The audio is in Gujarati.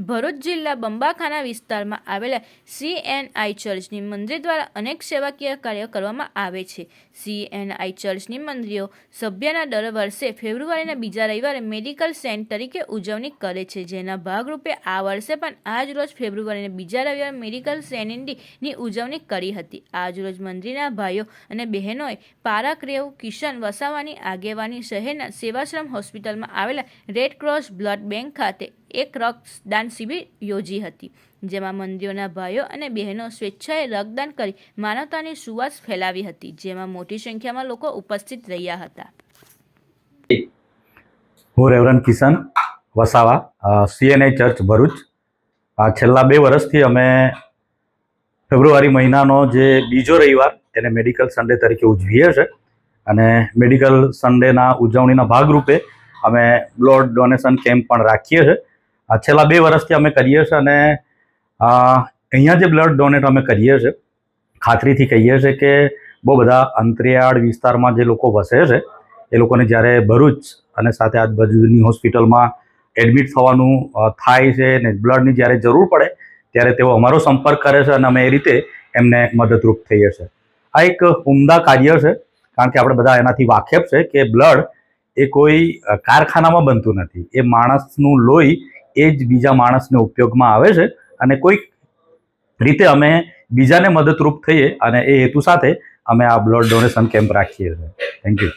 ભરૂચ જિલ્લા બંબાખાના વિસ્તારમાં આવેલા સીએનઆઈ ચર્ચની મંદિર દ્વારા અનેક સેવાકીય કાર્યો કરવામાં આવે છે. સીએનઆઈ ચર્ચની મંદિરો સભ્યના દર વર્ષે ફેબ્રુઆરીના બીજા રવિવારે મેડિકલ સેન્ટ તરીકે ઉજવણી કરે છે. જેના ભાગરૂપે આ વર્ષે પણ આજ રોજ ફેબ્રુઆરીના બીજા રવિવારે મેડિકલ સેનેન્ડીની ઉજવણી કરી હતી. આજ રોજ મંદિરના ભાઈઓ અને બહેનોએ પારાક્રેવ, કિશન વસાવાની આગેવાની શહેરના સેવાશ્રમ હોસ્પિટલમાં આવેલા રેડ ક્રોસ બ્લડ બેંક ખાતે એક રક્તદાન શિબિર યોજી હતી, જેમાં મંદિરોના ભાઈઓ અને બહેનો સ્વેચ્છાએ રક્તદાન કરી માનવતાની સુવાસ ફેલાવી હતી, જેમાં મોટી સંખ્યામાં લોકો ઉપસ્થિત રહ્યા હતા. હું reverend Kishan Vasava CNI church Bharuch. છેલ્લા બે વર્ષથી અમે ફેબ્રુઆરી મહિનાનો જે બીજો રવિવાર એને મેડિકલ સન્ડે તરીકે ઉજવીએ છીએ અને મેડિકલ સન્ડેના ઉજવણીના ભાગરૂપે અમે બ્લડ ડોનેશન કેમ્પ પણ રાખીએ છીએ છેલ્લા બે વર્ષથી અમે કરીએ છીએ અને અહીંયા જે બ્લડ ડોનેટ અમે કરીએ છીએ, ખાતરીથી કહીએ છીએ કે બહુ બધા અંતરિયાળ વિસ્તારમાં જે લોકો વસે છે, એ લોકોને જ્યારે ભરૂચ અને સાથે આજુબાજુની હોસ્પિટલમાં એડમિટ થવાનું થાય છે ને બ્લડની જ્યારે જરૂર પડે, ત્યારે તેઓ અમારો સંપર્ક કરે છે અને અમે એ રીતે એમને મદદરૂપ થઈએ છીએ. આ એક ઉમદા કાર્ય છે, કારણ કે આપણે બધા એનાથી વાકેફ છે કે બ્લડ એ કોઈ કારખાનામાં બનતું નથી. એ માણસનું લોહી એ જ બીજા માણસને ઉપયોગમાં આવે છે અને કોઈક રીતે અમે બીજાને મદદરૂપ થઈએ અને એ હેતુ સાથે અમે આ બ્લડ ડોનેશન કેમ્પ રાખીએ છીએ. Thank you